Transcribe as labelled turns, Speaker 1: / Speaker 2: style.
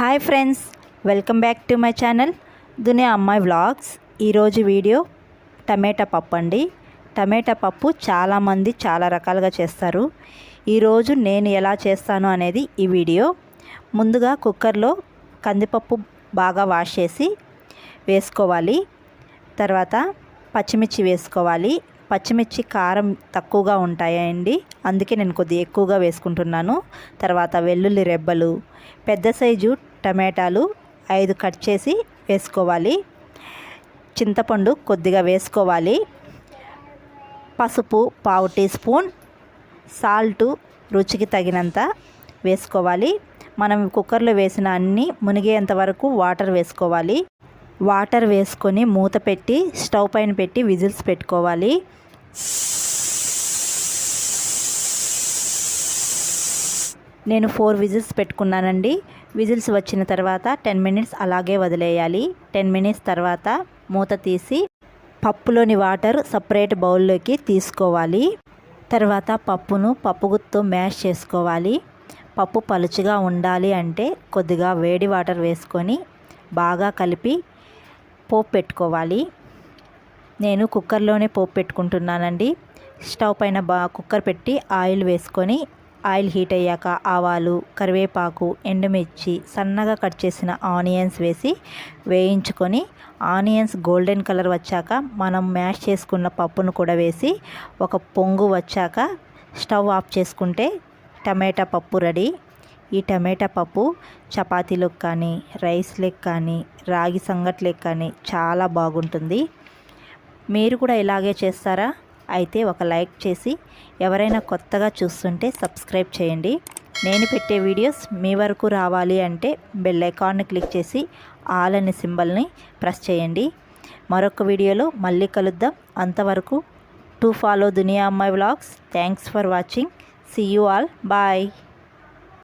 Speaker 1: Hi friends welcome back to my channel Duniya Ammayi vlogs ఈరోజు video టమాటా పప్పు అండి. టమాటా పప్పు చాలామంది చాలా రకాలుగా చేస్తారు. ఈరోజు నేను ఎలా చేస్తాను అనేది ఈ వీడియో ముందుగా కుక్కర్లో కందిపప్పు బాగా వాష్ చేసి వేసుకోవాలి. తర్వాత పచ్చిమిర్చి వేసుకోవాలి. పచ్చిమిర్చి కారం తక్కువగా ఉంటాయండి. అందుకే నేను కొద్దిగా ఎక్కువగా వేసుకుంటున్నాను. తర్వాత వెల్లుల్లి రెబ్బలు పెద్ద సైజు టమాటాలు ఐదు కట్ చేసి వేసుకోవాలి. చింతపండు కొద్దిగా వేసుకోవాలి. పసుపు పావు టీ స్పూన్ సాల్టు రుచికి తగినంత వేసుకోవాలి. మనం కుక్కర్లో వేసిన అన్ని మునిగేంత వరకు వాటర్ వేసుకోవాలి. వాటర్ వేసుకొని మూత పెట్టి స్టవ్ పైన పెట్టి విజిల్స్ పెట్టుకోవాలి. నేను ఫోర్ విజిల్స్ పెట్టుకున్నానండి. విజిల్స్ వచ్చిన తర్వాత టెన్ మినిట్స్ అలాగే వదిలేయాలి. టెన్ మినిట్స్ తర్వాత మూత తీసి పప్పులోని వాటర్ సపరేట్ బౌల్లోకి తీసుకోవాలి. తర్వాత పప్పును పప్పుగుత్తో మ్యాష్ చేసుకోవాలి. పప్పు పలుచగా ఉండాలి అంటే కొద్దిగా వేడి వాటర్ వేసుకొని బాగా కలిపి పోపు పెట్టుకోవాలి. నేను కుక్కర్లోనే పోపు పెట్టుకుంటున్నానండి. స్టవ్ పైన బా కుక్కర్ పెట్టి ఆయిల్ వేసుకొని ఆయిల్ హీట్ అయ్యాక ఆవాలు కరివేపాకు ఎండుమిర్చి సన్నగా కట్ చేసిన ఆనియన్స్ వేసి వేయించుకొని ఆనియన్స్ గోల్డెన్ కలర్ వచ్చాక మనం మ్యాష్ చేసుకున్న పప్పును కూడా వేసి ఒక పొంగు వచ్చాక స్టవ్ ఆఫ్ చేసుకుంటే టమాటా పప్పు రెడీ. ఈ టమాటా పప్పు చపాతీలకు కానీ రైస్లకు కానీ రాగి సంగట్లకు కానీ చాలా బాగుంటుంది. మీరు కూడా ఇలాగే చేస్తారా? అయితే ఒక లైక్ చేసి ఎవరైనా కొత్తగా చూస్తుంటే సబ్స్క్రైబ్ చేయండి. నేను పెట్టే వీడియోస్ మీ వరకు రావాలి అంటే బెల్ ఐకాన్ని క్లిక్ చేసి ఆల్ అనే సింబల్ని ప్రెస్ చేయండి. మరొక వీడియోలో మళ్ళీ కలుద్దాం. అంతవరకు to follow Duniya Ammayi vlogs. Thanks for watching. See you all bye